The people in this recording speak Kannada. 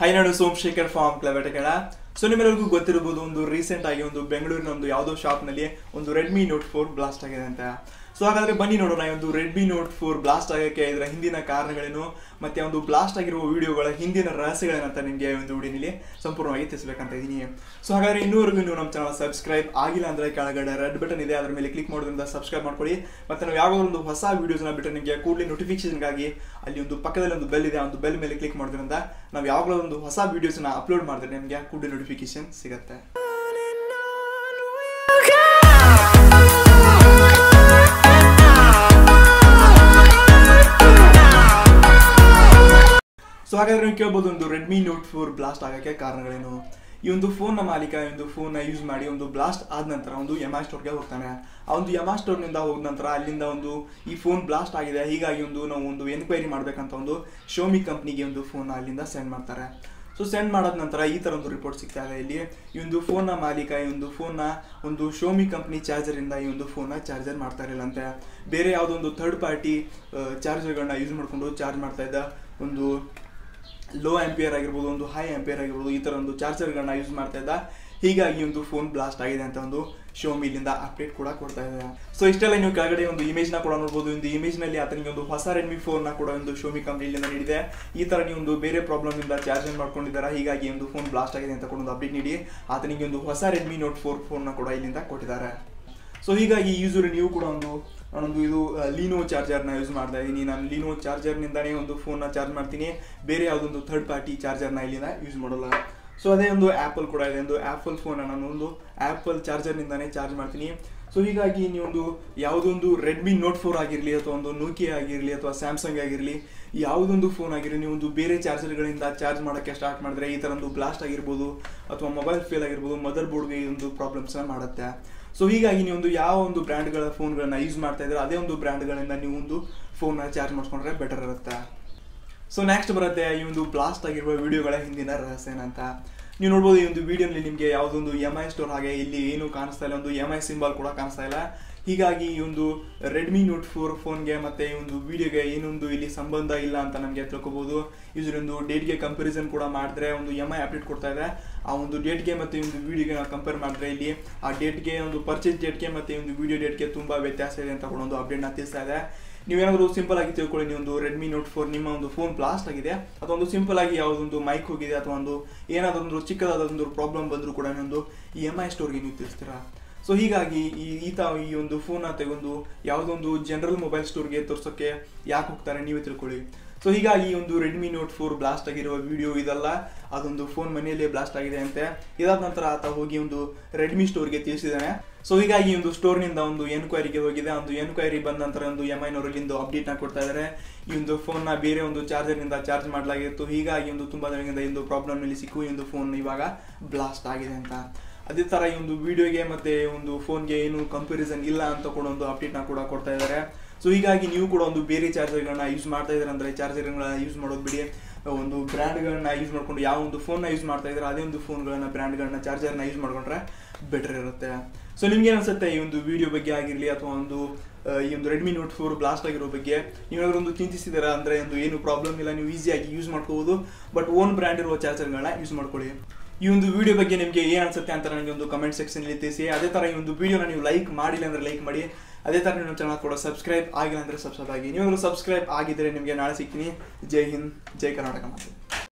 ಹೈ ನಾಡು ಸೋಮಶೇಖರ್ ಫಾರ್ಮ್ ಕ್ಲವೆಟಗಳ. ಸೊ ನಿಮ್ಮೆಲ್ಲರಿಗೂ ಗೊತ್ತಿರಬಹುದು, ಒಂದು ರೀಸೆಂಟ್ ಆಗಿ ಒಂದು ಬೆಂಗಳೂರಿನ ಒಂದು ಯಾವುದೋ ಶಾಪ್ನಲ್ಲಿ ಒಂದು ರೆಡ್ಮಿ ನೋಟ್ ಫೋರ್ ಬ್ಲಾಸ್ಟ್ ಆಗಿದೆ ಅಂತ. ಸೊ ಹಾಗಾದ್ರೆ ಬನ್ನಿ ನೋಡೋಣ ಒಂದು ರೆಡ್ಮಿ ನೋಟ್ ಫೋರ್ ಬ್ಲಾಸ್ಟ್ ಆಗಕ್ಕೆ ಇದರ ಹಿಂದಿನ ಕಾರಣಗಳೇನು ಮತ್ತೆ ಒಂದು ಬ್ಲಾಸ್ಟ್ ಆಗಿರುವ ವಿಡಿಯೋಗಳ ಹಿಂದಿನ ರಹಸ್ಯಗಳೇನಂತ ನಿಮಗೆ ಒಂದು ವಿಡಿಯೋನಲ್ಲಿ ಸಂಪೂರ್ಣವಾಗಿ ತಿಳಿಸ್ಬೇಕಂತ ಇದೀನಿ ಸೊ ಹಾಗಾದ್ರೆ ಇನ್ನೂವರೆಗೂ ನೀವು ನಮ್ಮ ಚಾನಲ್ ಸಬ್ಸ್ಕ್ರೈಬ್ ಆಗಿಲ್ಲ ಅಂದ್ರೆ ಕೆಳಗಡೆ ರೆಡ್ ಬಟನ್ ಇದೆ, ಅದರ ಮೇಲೆ ಕ್ಲಿಕ್ ಮಾಡೋದ್ರಿಂದ ಸಬ್ಸ್ಕ್ರೈಬ್ ಮಾಡ್ಕೊಳ್ಳಿ. ಮತ್ತೆ ನಾವು ಯಾವಾಗ ಒಂದು ಹೊಸ ವೀಡಿಯೋಸ್ನ ಬಿಟ್ಟರೆ ನಿಮಗೆ ಕೂಡಲೇ ನೋಟಿಫಿಕೇಷನ್ಗಾಗಿ ಅಲ್ಲಿ ಒಂದು ಪಕ್ಕದಲ್ಲಿ ಒಂದು ಬೆಲ್ ಇದೆ ಒಂದು ಬೆಲ್ ಮೇಲೆ ಕ್ಲಿಕ್ ಮಾಡೋದ್ರಿಂದ ನಾವು ಯಾವಾಗಲೂ ಒಂದು ಹೊಸ ವಿಡಿಯೋಸ್ನ ಅಪ್ಲೋಡ್ ಮಾಡಿದ್ರೆ ನಿಮಗೆ ಕೂಡಲೇ ನೋಟಿಫಿಕೇಶನ್ ಸಿಗುತ್ತೆ. ಹಾಗಾದ್ರೆ ನೀವು ಕೇಳ್ಬೋದು, ಒಂದು ರೆಡ್ಮಿ ನೋಟ್ ಫೋರ್ ಬ್ಲಾಸ್ಟ್ ಆಗೋಕ್ಕೆ ಕಾರಣಗಳೇನು? ಈ ಒಂದು ಫೋನ್ನ ಮಾಲೀಕ, ಈ ಒಂದು ಫೋನ್ನ ಯೂಸ್ ಮಾಡಿ ಒಂದು ಬ್ಲಾಸ್ಟ್ ಆದ ನಂತರ ಒಂದು ಎಮಾ ಸ್ಟೋರ್ಗೆ ಹೋಗ್ತಾನೆ. ಆ ಒಂದು ಎಮಾ ಸ್ಟೋರ್ನಿಂದ ಹೋದ ನಂತರ ಅಲ್ಲಿಂದ ಒಂದು ಈ ಫೋನ್ ಬ್ಲಾಸ್ಟ್ ಆಗಿದೆ. ಹೀಗಾಗಿ ಒಂದು ನಾವು ಒಂದು ಎನ್ಕ್ವೈರಿ ಮಾಡಬೇಕಂತ ಒಂದು ಶೋಮಿ ಕಂಪ್ನಿಗೆ ಒಂದು ಫೋನ್ ಅಲ್ಲಿಂದ ಸೆಂಡ್ ಮಾಡ್ತಾರೆ. ಸೊ ಸೆಂಡ್ ಮಾಡಾದ ನಂತರ ಈ ಥರ ಒಂದು ರಿಪೋರ್ಟ್ ಸಿಗ್ತಾ ಇಲ್ಲಿ. ಈ ಒಂದು ಫೋನ್ನ ಮಾಲೀಕ, ಈ ಒಂದು ಫೋನ್ನ ಒಂದು ಶೋಮಿ ಕಂಪ್ನಿ ಚಾರ್ಜರಿಂದ ಈ ಒಂದು ಫೋನ್ನ ಚಾರ್ಜರ್ ಮಾಡ್ತಾ ಇರಲಿಲ್ಲಂತೆ. ಬೇರೆ ಯಾವುದೋ ಒಂದು ಥರ್ಡ್ ಪಾರ್ಟಿ ಚಾರ್ಜರ್ಗಳನ್ನ ಯೂಸ್ ಮಾಡಿಕೊಂಡು ಚಾರ್ಜ್ ಮಾಡ್ತಾ ಇದ್ದ ಒಂದು ಲೋ ಆಂಪಿಯರ್ ಆಗಿರ್ಬೋದು, ಒಂದು ಹೈ ಆಂಪಿಯರ್ ಆಗಿರ್ಬೋದು, ಈ ಥರ ಒಂದು ಚಾರ್ಜರ್ಗಳನ್ನ ಯೂಸ್ ಮಾಡ್ತಾ ಇದ್ದ. ಹೀಗಾಗಿ ಒಂದು ಫೋನ್ ಬ್ಲಾಸ್ಟ್ ಆಗಿದೆ ಅಂತ ಒಂದು ಶೋಮಿಲಿಂದ ಅಪ್ಡೇಟ್ ಕೂಡ ಕೊಡ್ತಾ ಇದೆ ಸೊ ಇಷ್ಟೆಲ್ಲ ನೀವು ಕೆಳಗಡೆ ಒಂದು ಇಮೇಜ್ನ ಕೂಡ ನೋಡ್ಬೋದು. ಒಂದು ಇಮೇಜ್ನಲ್ಲಿ ಆತನಿಗೆ ಒಂದು ಹೊಸ ರೆಡ್ಮಿ ಫೋನ್ನ ಕೂಡ ಒಂದು ಶೋಮಿ ಕಂಪ್ನಿಯಿಂದ ನೀಡಿದೆ. ಈ ಥರ ನೀವು ಒಂದು ಬೇರೆ ಪ್ರಾಬ್ಲಮ್ ಚಾರ್ಜಿಂಗ್ ಚಾರ್ಜ್ ಮಾಡ್ಕೊಂಡಿದ್ದಾರೆ? ಹೀಗಾಗಿ ಒಂದು ಫೋನ್ ಬ್ಲಾಸ್ಟ್ ಆಗಿದೆ ಅಂತ ಕೂಡ ಒಂದು ಅಪ್ಡೇಟ್ ನೀಡಿ. ಆತನಿಗೆ ಒಂದು ಹೊಸ ರೆಡ್ಮಿ ನೋಟ್ ಫೋರ್ ಫೋನ್ನ ಕೂಡ ಇಲ್ಲಿಂದ ಕೊಟ್ಟಿದ್ದಾರೆ. ಸೊ ಹೀಗಾಗಿ ಯೂಸರ್ ನೀವು ಕೂಡ ಒಂದು ನಾನೊಂದು ಇದು ಲೀನೋ ಚಾರ್ಜರ್ನ ಯೂಸ್ ಮಾಡ್ತಾ ಇದ್ದೀನಿ ನಾನು ಲೀನೋ ಚಾರ್ಜರ್ನಿಂದಾನೇ ಒಂದು ಫೋನ್ನ ಚಾರ್ಜ್ ಮಾಡ್ತೀನಿ. ಬೇರೆ ಯಾವುದೊಂದು ಥರ್ಡ್ ಪಾರ್ಟಿ ಚಾರ್ಜರ್ನ ಇಲ್ಲಿಂದ ಯೂಸ್ ಮಾಡೋಲ್ಲ. ಸೊ ಅದೇ ಒಂದು ಆ್ಯಪಲ್ ಕೂಡ ಇದೆ. ಒಂದು ಆ್ಯಪಲ್ ಫೋನ್ ನಾನು ಒಂದು ಆ್ಯಪಲ್ ಚಾರ್ಜರ್ನಿಂದಾನೇ ಚಾರ್ಜ್ ಮಾಡ್ತೀನಿ. ಸೊ ಹೀಗಾಗಿ ನೀವೊಂದು ಯಾವುದೊಂದು ರೆಡ್ಮಿ ನೋಟ್ ಫೋರ್ ಆಗಿರಲಿ ಅಥವಾ ಒಂದು ನೋಕಿಯಾ ಆಗಿರಲಿ ಅಥವಾ ಸ್ಯಾಮ್ಸಂಗ್ ಆಗಿರಲಿ, ಯಾವುದೊಂದು ಫೋನ್ ಆಗಿರಲಿ ನೀವೊಂದು ಬೇರೆ ಚಾರ್ಜರ್ಗಳಿಂದ ಚಾರ್ಜ್ ಮಾಡೋಕ್ಕೆ ಸ್ಟಾರ್ಟ್ ಮಾಡಿದ್ರೆ ಈ ಥರ ಒಂದು ಬ್ಲಾಸ್ಟ್ ಆಗಿರ್ಬೋದು, ಅಥವಾ ಮೊಬೈಲ್ ಫೇಲ್ ಆಗಿರ್ಬೋದು ಮದರ್ ಬೋರ್ಡ್ಗೆ ಈ ಒಂದು ಪ್ರಾಬ್ಲಮ್ಸ್ನ ಮಾಡುತ್ತೆ. ಸೊ ಹೀಗಾಗಿ ನೀವು ಒಂದು ಯಾವ ಒಂದು ಬ್ರ್ಯಾಂಡ್ಗಳ ಫೋನ್ಗಳನ್ನ ಯೂಸ್ ಮಾಡ್ತಾ ಇದ್ರೆ ಅದೇ ಒಂದು ಬ್ರ್ಯಾಂಡ್ಗಳಿಂದ ನೀವು ಒಂದು ಫೋನ್ನ ಚಾರ್ಜ್ ಮಾಡ್ಕೊಂಡ್ರೆ ಬೆಟರ್ ಇರುತ್ತೆ. ಸೊ ನೆಕ್ಸ್ಟ್ ಬರುತ್ತೆ ಈ ಒಂದು ಬ್ಲಾಸ್ಟ್ ಆಗಿರುವ ವಿಡಿಯೋಗಳ ಹಿಂದಿನ ರಹಸ್ಯ ಏನಂತ ನೀವು ನೋಡ್ಬೋದು ಈ ಒಂದು ವಿಡಿಯೋನಲ್ಲಿ ನಿಮಗೆ ಯಾವುದೊಂದು ಎಂ ಐ ಸ್ಟೋರ್ ಹಾಗೆ ಇಲ್ಲಿ ಏನು ಕಾಣಿಸ್ತಾ ಇಲ್ಲ, ಒಂದು ಎಂ ಐ ಸಿಂಬಲ್ ಕೂಡ ಕಾಣಿಸ್ತಾ ಇಲ್ಲ. ಹೀಗಾಗಿ ಈ ಒಂದು ರೆಡ್ಮಿ ನೋಟ್ ಫೋರ್ ಫೋನ್ಗೆ ಮತ್ತೆ ಈ ಒಂದು ವಿಡಿಯೋಗೆ ಏನೊಂದು ಇಲ್ಲಿ ಸಂಬಂಧ ಇಲ್ಲ ಅಂತ ನಮಗೆ ತಿಳ್ಕೊಬೋದು. ಇದರೊಂದು ಡೇಟ್ಗೆ ಕಂಪ್ಯಾರಿಸನ್ ಕೂಡ ಮಾಡಿದ್ರೆ ಒಂದು ಎಂ ಐ ಅಪ್ಡೇಟ್ ಕೊಡ್ತಾ ಇದೆ. ಆ ಒಂದು ಡೇಟ್ಗೆ ಮತ್ತೆ ಒಂದು ವಿಡಿಯೋಗೆ ನಾವು ಕಂಪೇರ್ ಮಾಡಿದ್ರೆ ಇಲ್ಲಿ ಆ ಡೇಟ್ಗೆ ಒಂದು ಪರ್ಚೇಸ್ ಡೇಟ್ಗೆ ಮತ್ತೆ ಒಂದು ವಿಡಿಯೋ ಡೇಟ್ಗೆ ತುಂಬ ವ್ಯತ್ಯಾಸ ಇದೆ ಅಂತ ಕೂಡ ಒಂದು ಅಪ್ಡೇಟ್ನ ತಿಳಿಸ್ತಾ ಇದೆ. ನೀವೇನಾದರೂ ಸಿಂಪಲ್ ಆಗಿ ತಿಳ್ಕೊಳ್ಳಿ ನೀವು ಒಂದು ರೆಡ್ಮಿ ನೋಟ್ ಫೋರ್ ನಿಮ್ಮ ಒಂದು ಫೋನ್ ಬ್ಲಾಸ್ಟ್ ಆಗಿದೆ. ಅಥವಾ ಒಂದು ಸಿಂಪಲ್ ಆಗಿ ಯಾವುದೊಂದು ಮೈಕ್ ಹೋಗಿದೆ ಅಥವಾ ಒಂದು ಏನಾದರೂ ಒಂದು ಚಿಕ್ಕದಾದ ಒಂದು ಪ್ರಾಬ್ಲಮ್ ಬಂದರೂ ಕೂಡ ಒಂದು ಈ ಎಂ ಐ ಸ್ಟೋರ್ಗೆ ನೀವು ತಿಳಿಸ್ತೀರಾ? ಸೊ ಹೀಗಾಗಿ ಈ ಈತ ಈ ಒಂದು ಫೋನ್ ತೆಗೊಂಡು ಯಾವುದೊಂದು ಜನರಲ್ ಮೊಬೈಲ್ ಸ್ಟೋರ್ಗೆ ತೋರ್ಸೋಕ್ಕೆ ಯಾಕೆ ಹೋಗ್ತಾರೆ ನೀವೇ ತಿಳ್ಕೊಳ್ಳಿ. ಸೊ ಹೀಗಾಗಿ ಒಂದು ರೆಡ್ಮಿ ನೋಟ್ ಫೋರ್ ಬ್ಲಾಸ್ಟ್ ಆಗಿರುವ ವಿಡಿಯೋ ಇದಲ್ಲ, ಅದೊಂದು ಫೋನ್ ಮನೆಯಲ್ಲೇ ಬ್ಲಾಸ್ಟ್ ಆಗಿದೆ ಅಂತೆ. ಇದಾದ ನಂತರ ಆತ ಹೋಗಿ ಒಂದು ರೆಡ್ಮಿ ಸ್ಟೋರ್ಗೆ ತಿಳಿಸಿದ್ದಾನೆ. ಸೊ ಹೀಗಾಗಿ ಒಂದು ಸ್ಟೋರ್ನಿಂದ ಒಂದು ಎನ್ಕ್ವೈರಿಗೆ ಹೋಗಿದೆ. ಒಂದು ಎನ್ಕ್ವೈರಿ ಬಂದ ನಂತರ ಒಂದು ಎಂ ಐನವರಲ್ಲಿ ಒಂದು ಅಪ್ಡೇಟ್ನ ಕೊಡ್ತಾ ಇದ್ದಾರೆ. ಈ ಒಂದು ಫೋನ್ನ ಬೇರೆ ಒಂದು ಚಾರ್ಜರ್ನಿಂದ ಚಾರ್ಜ್ ಮಾಡಲಾಗಿತ್ತು. ಹೀಗಾಗಿ ಒಂದು ತುಂಬ ದಿನದಿಂದ ಒಂದು ಪ್ರಾಬ್ಲಮ್ನಲ್ಲಿ ಸಿಕ್ಕು. ಈ ಒಂದು ಫೋನ್ ಇವಾಗ ಬ್ಲಾಸ್ಟ್ ಆಗಿದೆ ಅಂತ. ಅದೇ ಥರ ಈ ಒಂದು ವಿಡಿಯೋಗೆ ಮತ್ತೆ ಒಂದು ಫೋನ್ಗೆ ಏನು ಕಂಪ್ಯಾರಿಸನ್ ಇಲ್ಲ ಅಂತ ಕೂಡ ಒಂದು ನ ಕೂಡ ಕೊಡ್ತಾ ಇದ್ದಾರೆ ಸೊ ಹೀಗಾಗಿ ನೀವು ಕೂಡ ಒಂದು ಬೇರೆ ಚಾರ್ಜರ್ಗಳನ್ನ ಯೂಸ್ ಮಾಡ್ತಾ ಇದ್ದಾರೆ ಅಂದರೆ ಚಾರ್ಜರ್ಗಳನ್ನ ಯೂಸ್ ಮಾಡೋದು ಬಿಡಿ. ಒಂದು ಬ್ರ್ಯಾಂಡ್ಗಳನ್ನ ಯೂಸ್ ಮಾಡ್ಕೊಂಡು ಯಾವ ಒಂದು ಫೋನ್ನ ಯೂಸ್ ಮಾಡ್ತಾ ಇದ್ದಾರೆ, ಅದೇ ಒಂದು ಫೋನ್ಗಳನ್ನ ಬ್ರ್ಯಾಂಡ್ಗಳನ್ನ ಚಾರ್ಜರ್ನ ಯೂಸ್ ಮಾಡ್ಕೊಂಡ್ರೆ ಬೆಟರ್ ಇರುತ್ತೆ. ಸೊ ನಿಮ್ಗೆ ಅನ್ಸುತ್ತೆ ಈ ಒಂದು ವಿಡಿಯೋ ಬಗ್ಗೆ ಆಗಿರಲಿ ಅಥವಾ ಒಂದು ಈ ಒಂದು ರೆಡ್ಮಿ ನೋಟ್ ಫೋರ್ ಬ್ಲಾಸ್ಟ್ ಆಗಿರೋ ಬಗ್ಗೆ? ನೀವೇನಾದ್ರೂ ಒಂದು ಚಿಂತಿಸಿದಾರೆ ಅಂದರೆ ಒಂದು ಏನು ಪ್ರಾಬ್ಲಮ್ ಇಲ್ಲ, ನೀವು ಈಸಿಯಾಗಿ ಯೂಸ್ ಮಾಡ್ಕೋಬೋದು. ಬಟ್ ಓನ್ ಬ್ರ್ಯಾಂಡ್ ಇರುವ ಚಾರ್ಜರ್ಗಳನ್ನ ಯೂಸ್ ಮಾಡ್ಕೊಳ್ಳಿ. ಈ ಒಂದು ವಿಡಿಯೋ ಬಗ್ಗೆ ನಿಮಗೆ ಏನು ಅನ್ಸುತ್ತೆ ಅಂತ ನನಗೆ ಒಂದು ಕಮೆಂಟ್ ಸೆಕ್ಷನಲ್ಲಿ ತಿಳಿಸಿ. ಅದೇ ಥರ ಈ ಒಂದು ವಿಡಿಯೋನ ನೀವು ಲೈಕ್ ಮಾಡಿಲ್ಲ ಅಂದರೆ ಲೈಕ್ ಮಾಡಿ. ಅದೇ ಥರ ನಿಮ್ಮ ಚಾನಲ್ ಕೂಡ ಸಬ್ಸ್ಕ್ರೈಬ್ ಆಗಿಲ್ಲ ಅಂದರೆ ಸಬ್ಸ್ಕ್ರೈಬ್ ಆಗಿ. ನೀವು ಸಬ್ಸ್ಕ್ರೈಬ್ ಆಗಿದ್ದರೆ ನಿಮಗೆ ನಾಳೆ ಸಿಗ್ತೀನಿ. ಜೈ ಹಿಂದ್, ಜೈ ಕರ್ನಾಟಕ ಮಾತು.